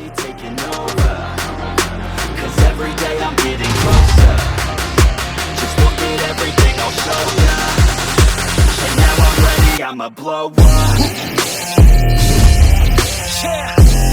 already taking over. Cause every day I'm getting closer. Just look at everything I'll show ya. And now I'm ready, I'ma blow up. Yeah.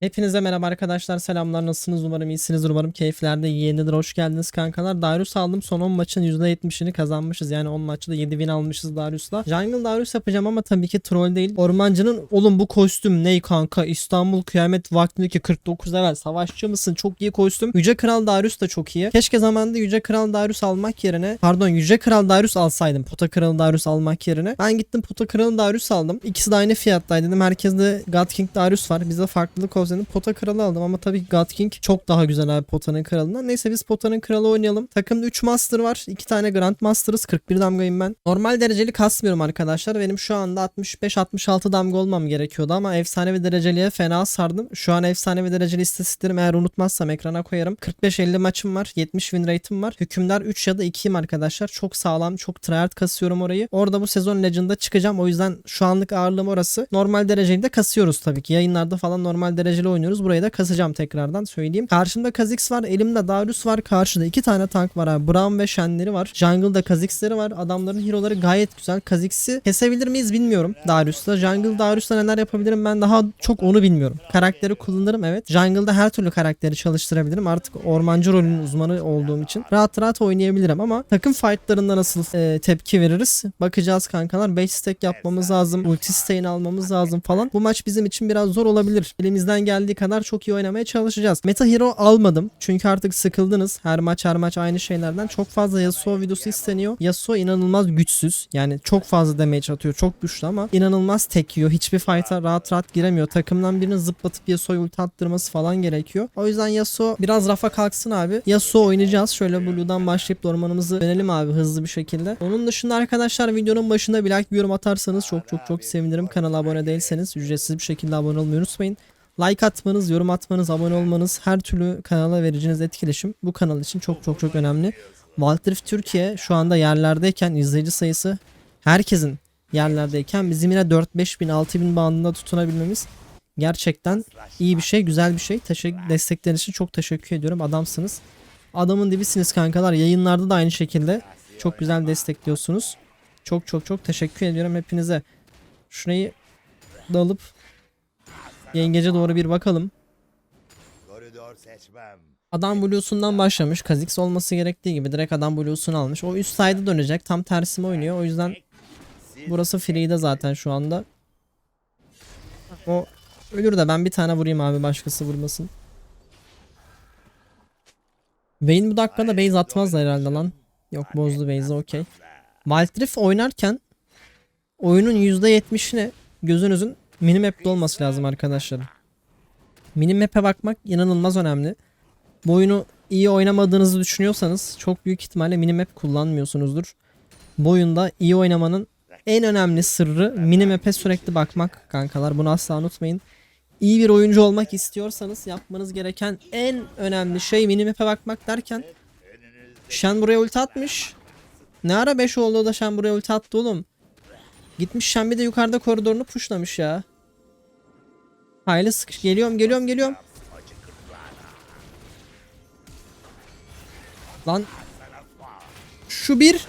Hepinize merhaba arkadaşlar. Selamlar. Nasılsınız? Umarım iyisinizdir umarım keyiflerde yerindedir hoş geldiniz kankalar. Darius aldım. Son 10 maçın %70'ini kazanmışız. Yani 10 maçta da 7 win almışız Darius'la. Jungle Darius yapacağım ama tabii ki troll değil. Ormancının oğlum bu kostüm ney kanka? İstanbul kıyamet vaktindeki 49 level savaşçı mısın? Çok iyi kostüm. Yüce Kral Darius da çok iyi. Keşke zamanında Yüce Kral Darius almak yerine pardon Yüce Kral Darius alsaydım. Pota Kralı Darius almak yerine. Ben gittim Pota Kralı Darius aldım. İkisi de aynı fiyattaydı. Dedim herkeste God King Darius var. Bizde farklılık olsun dedim Pota Kralı aldım ama tabii God King çok daha güzel abi Pota'nın kralından. Neyse biz Pota'nın kralı oynayalım. Takımda 3 Master var. 2 tane Grand Master'ız. 41 damgayım ben. Normal dereceli kasmıyorum arkadaşlar. Benim şu anda 65-66 damga olmam gerekiyordu ama efsanevi dereceliye fena sardım. Şu an efsanevi dereceli istatistiklerim eğer unutmazsam ekrana koyarım. 45-50 maçım var. 70 win rate'im var. Hükümdar 3 ya da 2'yim arkadaşlar. Çok sağlam, çok tryhard kasıyorum orayı. Orada bu sezon Legend'da çıkacağım. O yüzden şu anlık ağırlığım orası. Normal dereceli de kasıyoruz tabii ki. Yayınlarda falan normal dereceli oynuyoruz. Burayı da kasacağım tekrardan söyleyeyim. Karşımda Kha'Zix var. Elimde Darius var. Karşıda iki tane tank var abi. Braum ve Shen'leri var. Jungle'da Kha'Zix'leri var. Adamların hero'ları gayet güzel. Kha'Zix'i kesebilir miyiz bilmiyorum Darius'ta. Jungle Darius'ta neler yapabilirim ben daha çok onu bilmiyorum. Karakteri kullanırım evet. Jungle'da her türlü karakteri çalıştırabilirim. Artık ormancı rolünün uzmanı olduğum için rahat rahat oynayabilirim ama takım fightlarında nasıl e, tepki veririz? Bakacağız kankalar. 5 stack yapmamız lazım. Ulti stack'ini almamız lazım falan. Bu maç bizim için biraz zor olabilir. Elimizden geldiği kadar çok iyi oynamaya çalışacağız. Meta Hero almadım. Çünkü artık sıkıldınız. Her maç her maç aynı şeylerden. Çok fazla Yasuo videosu isteniyor. Yasuo inanılmaz güçsüz. Yani çok fazla damage atıyor. Çok güçlü ama inanılmaz tek yiyor. Hiçbir fight'a rahat rahat giremiyor. Takımdan birini zıplatıp Yasuo'yu ulti attırması falan gerekiyor. O yüzden Yasuo biraz rafa kalksın abi. Yasuo oynayacağız. Şöyle Blue'dan başlayıp ormanımızı dönelim abi hızlı bir şekilde. Onun dışında arkadaşlar videonun başında bir like bir yorum atarsanız çok çok çok sevinirim. Kanala abone değilseniz ücretsiz bir şekilde abone olmayı unutmayın. Like atmanız, yorum atmanız, abone olmanız, her türlü kanala vereceğiniz etkileşim bu kanal için çok çok çok önemli. Wildrift Türkiye şu anda yerlerdeyken izleyici sayısı herkesin yerlerdeyken bizim yine 4-5 bin 6 bin bandında tutunabilmemiz gerçekten iyi bir şey, güzel bir şey. Teşekkür, destekleriniz için çok teşekkür ediyorum. Adamsınız. Adamın dibisiniz kankalar. Yayınlarda da aynı şekilde çok güzel destekliyorsunuz. Çok çok çok teşekkür ediyorum hepinize. Şurayı da alıp Yengece doğru bir bakalım. Adam Blue'sundan başlamış. Kha'Zix olması gerektiği gibi direkt adam Blue'sunu almış. O üst side'a dönecek. Tam tersime oynuyor. O yüzden burası free'de zaten şu anda. O ölür de ben bir tane vurayım abi başkası vurmasın. Vayne bu dakikada base atmazlar herhalde lan. Yok bozdu base'i okey. Maltrif oynarken oyunun %70'ine gözünüzün minimap'te olması lazım arkadaşlar. Minimap'e bakmak inanılmaz önemli. Bu oyunu iyi oynamadığınızı düşünüyorsanız çok büyük ihtimalle minimap kullanmıyorsunuzdur. Bu oyunda iyi oynamanın en önemli sırrı minimap'e sürekli bakmak kankalar. Bunu asla unutmayın. İyi bir oyuncu olmak istiyorsanız yapmanız gereken en önemli şey minimap'e bakmak derken Shen buraya ulti atmış. Ne ara 5 oldu da Shen buraya ulti attı oğlum. Gitmiş Shen bir de yukarıda koridorunu pushlamış ya. Hayli sıkış. Geliyorum geliyorum geliyorum. Lan. Şu bir.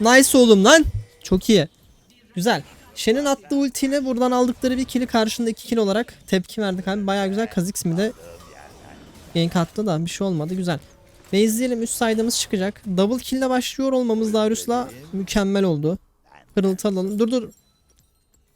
Nice oğlum lan. Çok iyi. Güzel. Shen'in attığı ultiyle buradan aldıkları bir kill'i karşında iki kill olarak tepki verdik abi. Baya güzel. Kha'Zix mi de gank attı da bir şey olmadı. Güzel. Ve izleyelim üst saydığımız çıkacak. Double kill'le başlıyor olmamız Darius'la mükemmel oldu. Pırıltı alalım. Dur dur.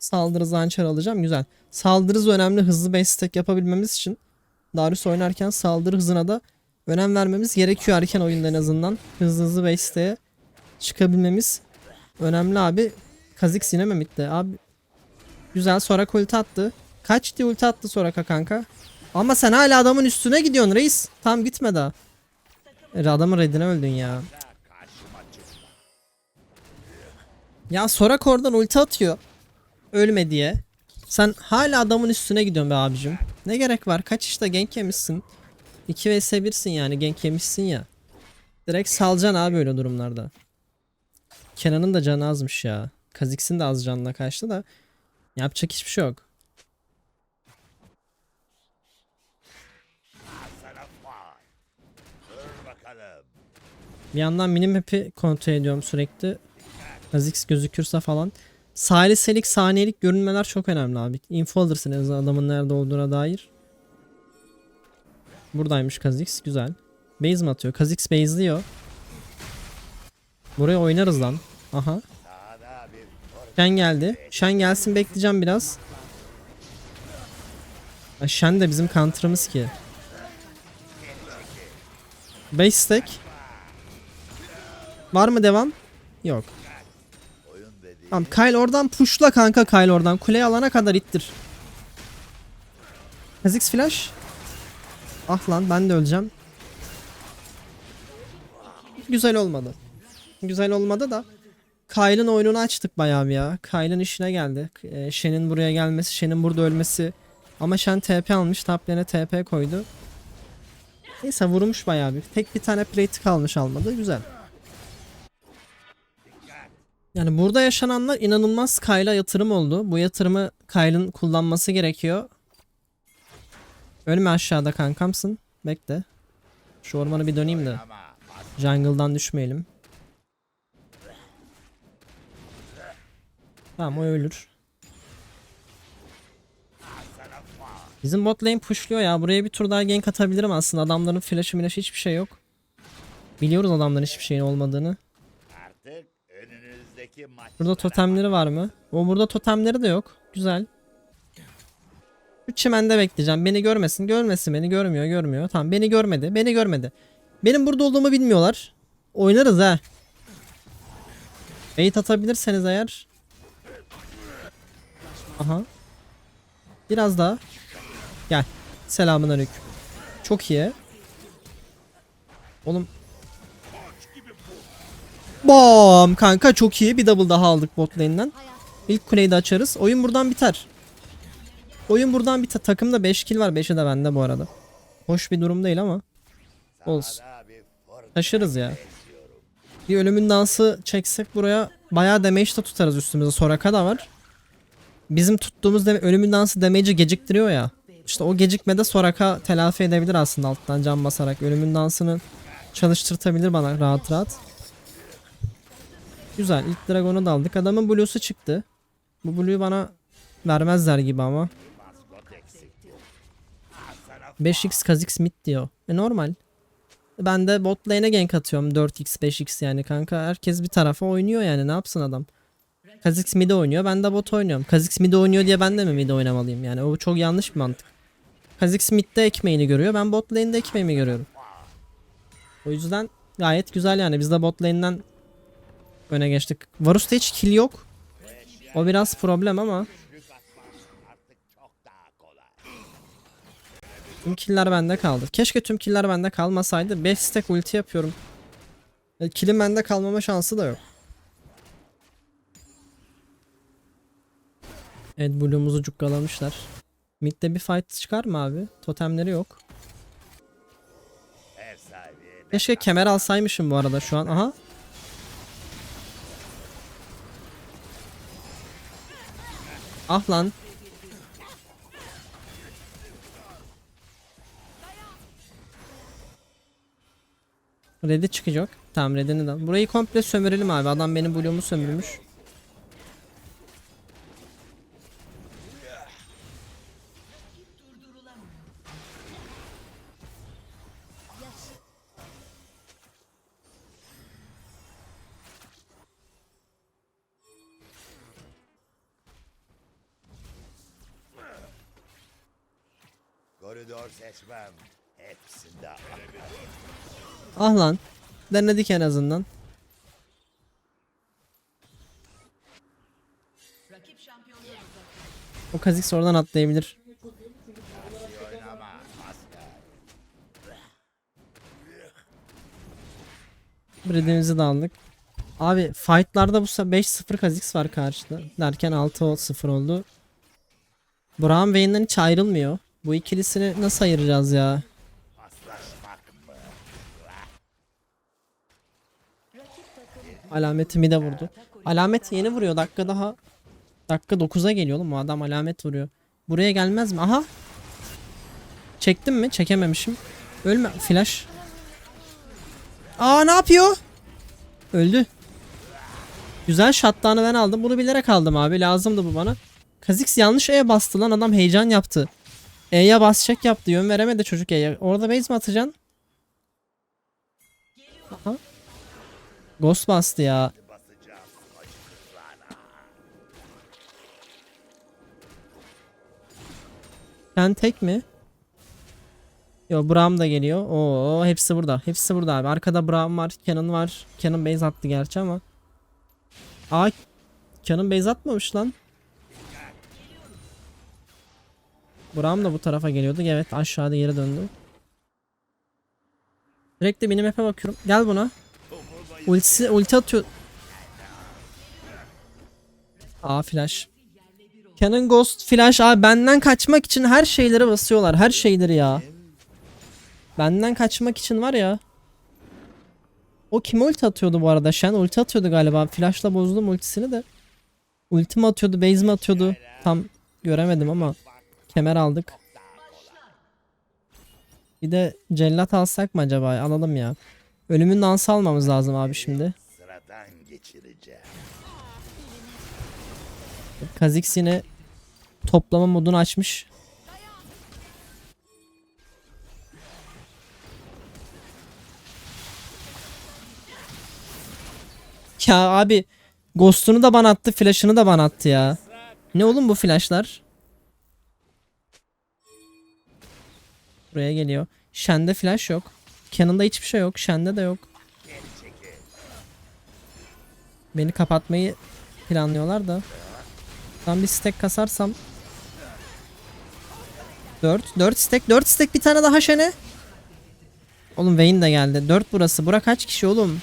Saldırı zançar alacağım. Güzel. Saldırı önemli. Hızlı base stack yapabilmemiz için Darius oynarken saldırı hızına da önem vermemiz gerekiyor erken oyunda en azından. Hızlı hızlı base çıkabilmemiz önemli abi. Kha'Zix yine mi bitti? Abi güzel Soraka ulti attı. Kaç diye ulti attı Soraka kanka? Ama sen hala adamın üstüne gidiyorsun reis. Tam gitme daha. E, Adamın redine öldün ya. Ya Soraka oradan ulti atıyor. Ölme diye. Sen hala adamın üstüne gidiyorsun be abicim. Ne gerek var? Kaç işte gank yemişsin. 2 vs 1'sin yani gank yemişsin ya. Direkt salacaksın abi öyle durumlarda. Kenan'ın da canı azmış ya. Kazix'in de az canına kaçtı da. Yapacak hiçbir şey yok. Bir yandan minimap'i kontrol ediyorum sürekli. Kha'Zix gözükürse falan. Saliselik, saniyelik görünmeler çok önemli abi. Info alırsın en adamın nerede olduğuna dair. Buradaymış Kha'Zix. Güzel. Base mi atıyor? Kha'Zix base'liyor. Buraya oynarız lan. Aha. Shen geldi. Shen gelsin bekleyeceğim biraz. Shen de bizim counter'ımız ki. Base stack. Var mı devam? Yok. Tamam Kyle oradan pushla kanka Kyle oradan. Kuleyi alana kadar ittir. Kha'Zix flash. Ah lan ben de öleceğim. Güzel olmadı. Güzel olmadı da. Kyle'ın oyununu açtık bayağı bir ya. Kyle'ın işine geldi. Ee, Shen'in buraya gelmesi, Shen'in burada ölmesi. Ama Shen TP almış, top TP koydu. Neyse vurmuş bayağı bir. Tek bir tane plate kalmış almadı. Güzel. Yani burada yaşananlar inanılmaz Kyle'a yatırım oldu. Bu yatırımı Kyle'ın kullanması gerekiyor. Ölme aşağıda kankamsın. Bekle. Şu ormanı bir döneyim de. Jungle'dan düşmeyelim. Tamam o ölür. Bizim bot lane pushluyor ya. Buraya bir tur daha gank atabilirim aslında. Adamların flash'ı milaşı hiçbir şey yok. Biliyoruz adamların hiçbir şeyin olmadığını. Burada totemleri var mı? O burada totemleri de yok. Güzel. Şu çimende bekleyeceğim. Beni görmesin. Görmesin beni. Görmüyor. Görmüyor. Tamam beni görmedi. Beni görmedi. Benim burada olduğumu bilmiyorlar. Oynarız ha. Bait atabilirseniz eğer. Aha. Biraz daha. Gel. Selamun aleyküm. Çok iyi. Oğlum Bam kanka çok iyi. Bir double daha aldık bot lane'den. İlk kuleyi de açarız. Oyun buradan biter. Oyun buradan biter. Takımda 5 kill var. 5'i de bende bu arada. Hoş bir durum değil ama. Olsun. Taşırız ya. Bir ölümün dansı çeksek buraya bayağı damage de tutarız üstümüze. Soraka da var. Bizim tuttuğumuz deme- ölümün dansı damage'i geciktiriyor ya. İşte o gecikmede Soraka telafi edebilir aslında alttan can basarak. Ölümün dansını çalıştırtabilir bana rahat rahat. Güzel. ilk Dragon'u da aldık. Adamın Blue'su çıktı. Bu Blue'yu bana vermezler gibi ama. 5x Kha'Zix mid diyor. E normal. Ben de bot lane'e gank atıyorum 4x 5x yani kanka. Herkes bir tarafa oynuyor yani ne yapsın adam. Kha'Zix mid oynuyor ben de bot oynuyorum. Kha'Zix mid oynuyor diye ben de mi mid oynamalıyım yani o çok yanlış bir mantık. Kha'Zix midde ekmeğini görüyor ben bot lane'de ekmeğimi görüyorum. O yüzden gayet güzel yani biz de bot lane'den öne geçtik. Varus'ta hiç kill yok. O biraz problem ama. Tüm killer bende kaldı. Keşke tüm killer bende kalmasaydı. 5 stack ulti yapıyorum. E, Kill'in bende kalmama şansı da yok. Evet Blue'umuzu cukkalamışlar. Mid'de bir fight çıkar mı abi? Totemleri yok. Keşke kemer alsaymışım bu arada şu an. Aha. Ah lan. Red'i çıkacak. Tamam Red'ini de. Burayı komple sömürelim abi. Adam benim bloğumu sömürmüş. Koridor seçmem. Hepsinde. Ah lan. Denedik en azından. O Kha'Zix oradan atlayabilir. Breed'imizi de aldık. Abi fightlarda bu sefer 5-0 Kha'Zix var karşıda. Derken 6-0 oldu. Braum Vayne'den hiç ayrılmıyor. Bu ikilisini nasıl ayıracağız ya? Alametimi de vurdu. Alamet yeni vuruyor. Dakika daha. Dakika 9'a geliyor oğlum. Bu adam alamet vuruyor. Buraya gelmez mi? Aha. Çektim mi? Çekememişim. Ölme. Flash. Aa ne yapıyor? Öldü. Güzel shutdown'ı ben aldım. Bunu bilerek aldım abi. Lazımdı bu bana. Kha'Zix yanlış E'ye bastı lan. Adam heyecan yaptı. E'ye basacak yaptı. Yön veremedi çocuk E'ye. Orada base mi atacaksın? Aha. Ghost bastı ya. Sen tek mi? Yo Braum da geliyor. Oo hepsi burada. Hepsi burada abi. Arkada Braum var. Canon var. Canon base attı gerçi ama. Aa Canon base atmamış lan. Braum da bu tarafa geliyordu. Evet aşağıda geri döndü. Direkt de minimap'e bakıyorum. Gel buna. Ultisi, ulti atıyor. Aa flash. Canon Ghost Flash abi benden kaçmak için her şeyleri basıyorlar. Her şeyleri ya. Benden kaçmak için var ya. O kim ulti atıyordu bu arada? Shen ulti atıyordu galiba. Flash'la bozdum ultisini de. Ulti mi atıyordu, base mi atıyordu? Tam göremedim ama kemer aldık. Bir de cellat alsak mı acaba? Alalım ya. Ölümün dansı almamız lazım abi şimdi. Kha'Zix yine toplama modunu açmış. Ya abi Ghost'unu da bana attı, flash'ını da bana attı ya. Ne oğlum bu flash'lar? Buraya geliyor. Shen'de flash yok. Cannon'da hiçbir şey yok. Shen'de de yok. Beni kapatmayı planlıyorlar da. Ben bir stack kasarsam 4 4 stack 4 stack bir tane daha şene. Oğlum Vayne de geldi. 4 burası. Bura kaç kişi oğlum?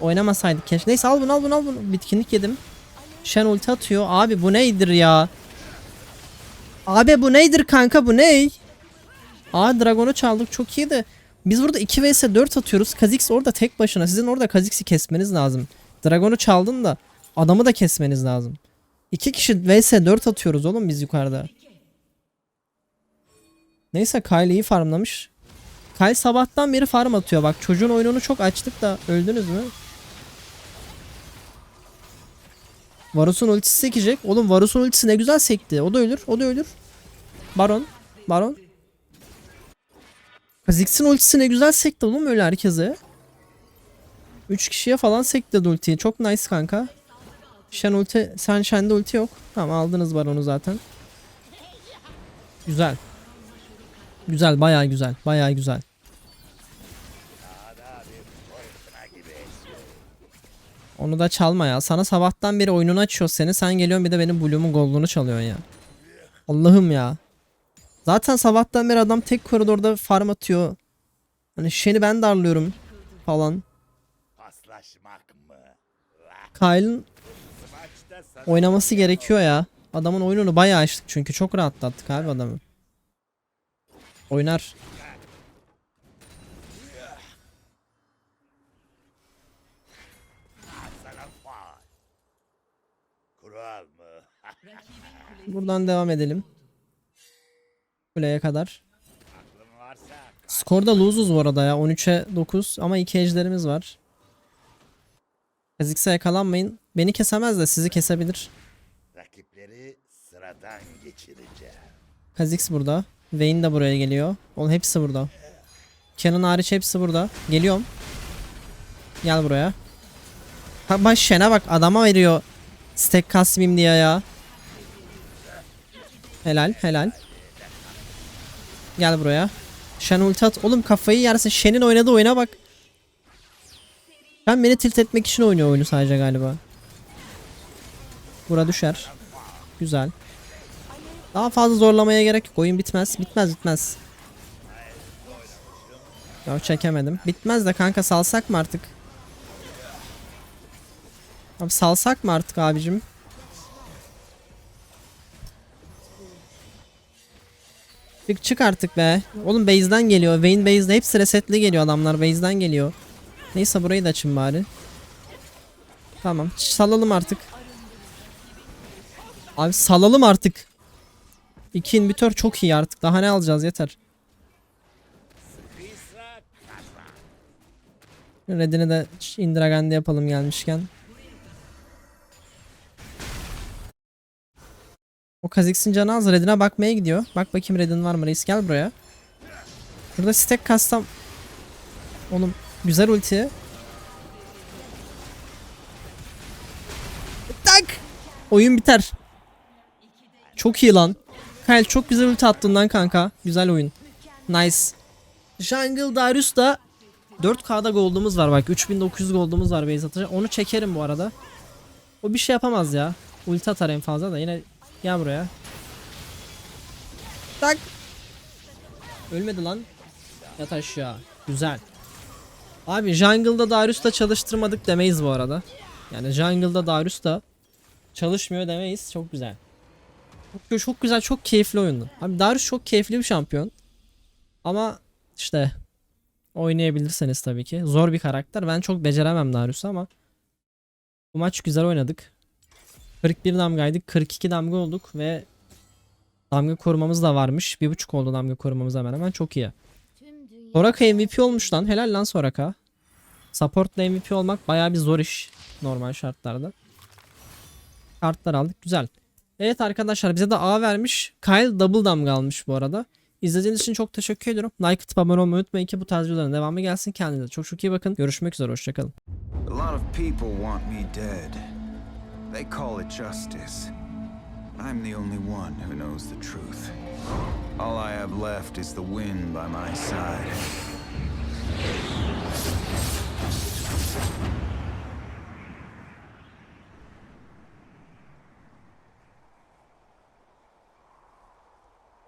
Oynamasaydık keşke. Neyse al bunu al bunu al bunu. Bitkinlik yedim. Shen ulti atıyor. Abi bu neydir ya? Abi bu neydir kanka bu ney? Aa Dragon'u çaldık çok iyi de. Biz burada 2 vs 4 atıyoruz. Kha'Zix orada tek başına. Sizin orada Kha'Zix'i kesmeniz lazım. Dragon'u çaldın da adamı da kesmeniz lazım. 2 kişi vs 4 atıyoruz oğlum biz yukarıda. Neyse Kyle iyi farmlamış. Kyle sabahtan beri farm atıyor. Bak çocuğun oyununu çok açtık da öldünüz mü? Varus'un ultisi sekecek. Oğlum Varus'un ultisi ne güzel sekti. O da ölür. O da ölür. Baron. Baron. Kha'Zix'in ultisi ne güzel sekti oğlum öyle herkese. 3 kişiye falan sekti ultiyi. Çok nice kanka. Shen ulti, sen Shen'de ulti yok. Tamam aldınız Baron'u zaten. Güzel. Güzel bayağı güzel. Bayağı güzel. Onu da çalma ya. Sana sabahtan beri oyununu açıyor seni. Sen geliyorsun bir de benim Bloom'un gold'unu çalıyorsun ya. Allah'ım ya. Zaten sabahtan beri adam tek koridorda farm atıyor. Hani Shen'i ben darlıyorum falan. Kyle'ın oynaması gerekiyor ya. Adamın oyununu bayağı açtık çünkü çok rahatlattık abi adamı. Oynar. sana faal. Kural mı? Buradan devam edelim. Kuleye kadar. Skorda lose'uz bu arada ya. 13'e 9 ama iki ejderimiz var. Kha'Zix'e yakalanmayın. Beni kesemez de sizi kesebilir. rakipleri sıradan geçireceğim. Kha'Zix burada. Vayne de buraya geliyor. Oğlum hepsi burada. Canon hariç hepsi burada. Geliyorum. Gel buraya. Ha bak Shen'e bak adama veriyor. Stack kasmayayım diye ya. Helal helal. Gel buraya. Shen ulti at. Oğlum kafayı yersin. Shen'in oynadığı oyuna bak. Ben beni tilt etmek için oynuyor oyunu sadece galiba. Bura düşer. Güzel. Daha fazla zorlamaya gerek yok. Oyun bitmez. Bitmez bitmez. Ya çekemedim. Bitmez de kanka salsak mı artık? Abi salsak mı artık abicim? Çık artık be. Oğlum base'den geliyor. Vayne base'de hepsi resetli geliyor adamlar. Base'den geliyor. Neyse burayı da açın bari. Tamam. Salalım artık. Abi salalım artık. İki inhibitör çok iyi artık. Daha ne alacağız yeter. Red'ini de Indragandi yapalım gelmişken. O Kha'Zix'in canı az. Red'ine bakmaya gidiyor. Bak bakayım Red'in var mı? Reis gel buraya. Burada stack kastam. Oğlum güzel ulti. Tak. Oyun biter. Çok iyi lan. Kyle çok güzel ulti attın lan kanka. Güzel oyun. Nice. Jungle Darius da 4K'da gold'umuz var bak 3900 gold'umuz var base atacak. Onu çekerim bu arada. O bir şey yapamaz ya. Ulti atar en fazla da yine gel buraya. Tak. Ölmedi lan. Yat aşağı. Güzel. Abi jungle'da Darius da çalıştırmadık demeyiz bu arada. Yani jungle'da Darius da çalışmıyor demeyiz. Çok güzel. Çok, çok güzel, çok keyifli oyundu. Abi Darius çok keyifli bir şampiyon. Ama işte oynayabilirseniz tabii ki. Zor bir karakter. Ben çok beceremem Darius'u ama bu maç güzel oynadık. 41 damgaydık. 42 damga olduk ve damga korumamız da varmış. 1.5 oldu damga korumamız hemen hemen. Çok iyi. Soraka MVP olmuş lan. Helal lan Soraka. Support'la MVP olmak bayağı bir zor iş normal şartlarda. Kartlar aldık. Güzel. Evet arkadaşlar bize de A vermiş. Kyle double damga almış bu arada. İzlediğiniz için çok teşekkür ediyorum. Like atıp abone olmayı unutmayın ki bu tarz videoların devamı gelsin. Kendinize çok çok iyi bakın. Görüşmek üzere. Hoşçakalın. A lot of people want me dead. They call it justice. I'm the only one who knows the truth. All I have left is the wind by my side.